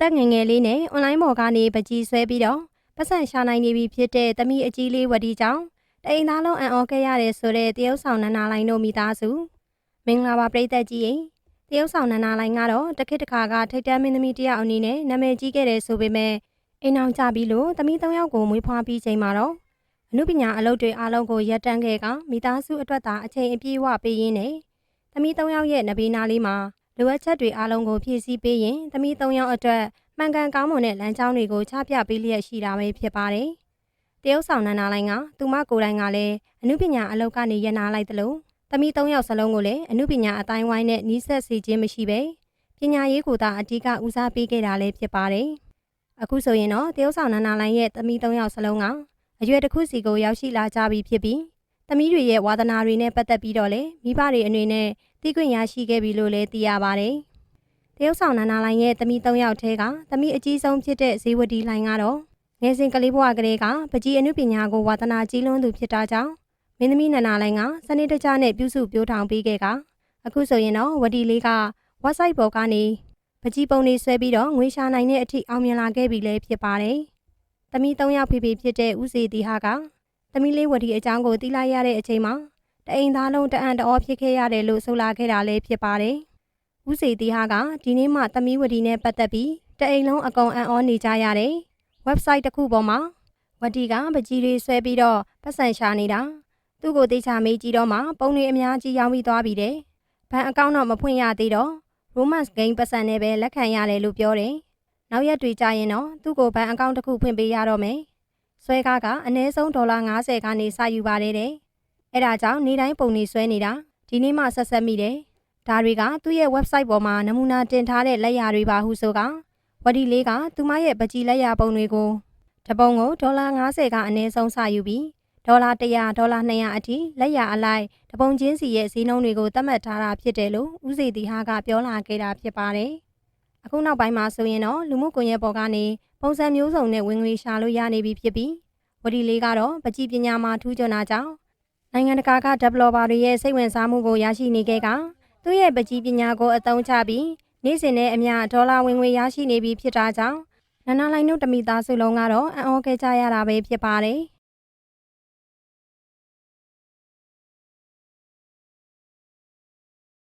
သက်ငယ်ငယ်လေးနဲ့အွန်လိုင်းပေါ်ကနေပကြီးဆွဲပြီးတော့ပတ်စံရှာနိုင်နေပြီဖြစ်တဲ့သမီးအကြီးလေးဝတီကြောင့်တအိမ်သားလုံးအံ့ဩခဲ့ရတယ်ဆိုတဲ့တရုတ်ဆောင်နန္နာလိုင်းတို့မိသားစုမင်္ဂလာပါပရိသတ်ကြီးရေတရုတ်ဆောင်နန္နာလိုင်းကတော့တခိတခါကထိတ်တန်းမင်းသမီးတယောက်အနေနဲ့နာမည်ကြီးခဲ့တယ်ဆိုပေမဲ့အိမ်အောင်ကြပြီးလို့သမီး၃ယောက်ကိုမွေးဖွားပြီးချိန်မှာတော့အမှုပညာအလုပ်တွေအားလုံးကိုရပ်တန့်ခဲ့ကမိသားစုအတွက်သာအချိန်အပြည့်ဝပေးရင်းနဲ့သမီး၃ယောက်ရဲ့နဘေးနာလေးမှာ လိုအပ်ချက်တွေအားလုံးကိုဖြည့်ဆည်းပေးရင်သမီး၃ယောက်အတွက်မှန်ကန်ကောင်းမွန်တဲ့လမ်းကြောင်းတွေကိုချပြပေးလျက်ရှိတာပဲဖြစ်ပါတယ်။တရုတ်ဆောင်နန္နာလိုင်းကသူမကိုယ်တိုင်ကလည်းအမှုပညာအလုပ်ကနေရနာလိုက်သလိုသမီး၃ယောက်စလုံးကိုလည်းအမှုပညာအတိုင်းဝိုင်းနဲ့နီးစပ်စေခြင်းမရှိပဲပညာရေးကိုသာအဓိကဦးစားပေးခဲ့တာလည်းဖြစ်ပါတယ်။အခုဆိုရင်တော့တရုတ်ဆောင်နန္နာလိုင်းရဲ့သမီး၃ယောက်စလုံးကအရွယ်တစ်ခုစီကိုရောက်ရှိလာကြပြီဖြစ်ပြီးသမီးတွေရဲ့ဝါသနာတွေနဲ့ပတ်သက်ပြီးတော့လည်းမိဘတွေအနေနဲ့ သိခွင့်ရရှိခဲ့ပြီလို့လည်းသိရပါတယ်။တရုတ်ဆောင်နန္နာလိုင်းရဲ့သမီး၃ယောက်ထဲကသမီးအကြီးဆုံးဖြစ်တဲ့ဇေဝတီလိုင်းကတော့ငယ်စဉ်ကလေးဘဝကလေးကပကြီးအနုပညာကိုဝါသနာကြီးလွန်းသူဖြစ်တာကြောင့်မင်းသမီးနန္နာလိုင်းကစနစ်တကျနဲ့ပြုစုပြောထောင်ပေးခဲ့ကအခုဆိုရင်တော့ဝတီလေးက website ပေါ်ကနေပကြီးပုံလေးဆွဲပြီးတော့ငွေရှာနိုင်တဲ့အထိအောင်မြင်လာခဲ့ပြီလည်းဖြစ်ပါတယ်။သမီး၃ယောက်ဖေဖေဖြစ်တဲ့ဦးစီတီဟာကသမီးလေးဝတီအကြောင်းကိုသိလိုက်ရတဲ့အချိန်မှာ တအိမ်သားလုံးတအံ့တအောဖြစ်ခဲ့ရတယ်လို့ဆိုလာခဲ့တာလည်းဖြစ်ပါတယ်။ဦးစီတီဟာကဒီနေ့မှသမီးဝတီနဲ့ပတ်သက်ပြီးတအိမ်လုံးအကုန်အံ့ဩနေကြရတယ်။ website တစ်ခုပေါ်မှာဝတီကပကြီးတွေဆွဲပြီးတော့ပတ်စံရှာနေတာသူ့ကိုတေချာမေးကြည့်တော့မှပုံတွေအများကြီးရောင်းပြီးသွားပြီတဲ့။ဘဏ်အကောင့်တော့မဖွင့်ရသေးတော့ romance game ပတ်စံနဲ့ပဲလက်ခံရတယ်လို့ပြောတယ်။နောက်ရက်တွေကြာရင်တော့သူ့ကိုဘဏ်အကောင့်တစ်ခုဖွင့်ပေးရတော့မယ်။ဆွဲကားကအနည်းဆုံးဒေါ်လာ90ကနေစယူပါတယ်တဲ့။ အဲဒါကြောင့်နေ့တိုင်းပုံနေဆွဲနေတာဒီနေ့မှဆက်ဆက်မိတယ်။ဒါတွေကသူ့ရဲ့ website ပေါ်မှာနမူနာတင်ထားတဲ့လက်ရာတွေပါဟုဆိုကဝတီလေးကသူမရဲ့ပကြီးလက်ရာပုံတွေကိုတပုံကိုဒေါ်လာ90ကအနည်းဆုံးစယူပြီးဒေါ်လာ100ဒေါ်လာ200အထိလက်ရာအလိုက်တပုံချင်းစီရဲ့ဈေးနှုန်းတွေကိုသတ်မှတ်ထားတာဖြစ်တယ်လို့ဦးစီတီဟာကပြောလာခဲ့တာဖြစ်ပါတယ်။အခုနောက်ပိုင်းမှာဆိုရင်တော့လူမှုကွန်ရက်ပေါ်ကနေပုံစံမျိုးစုံနဲ့ဝင်ငွေရှာလို့ရနေပြီဖြစ်ပြီးဝတီလေးကတော့ပကြီးပညာမှာထူးချွန်တာကြောင့် နိုင်ငံတကာက developer တွေရဲ့စိတ်ဝင်စားမှုကိုရရှိနေခဲ့ကသူ့ရဲ့ပကြီးပညာကိုအသုံးချပြီးနေ့စဉ်နဲ့အမျှဒေါ်လာဝင်ငွေရရှိနေပြီဖြစ်တာကြောင့်နန္နာလိုင်းတို့တမိသားစုလုံးကတော့အံ့ဩခဲ့ကြရတာပဲဖြစ်ပါတယ်။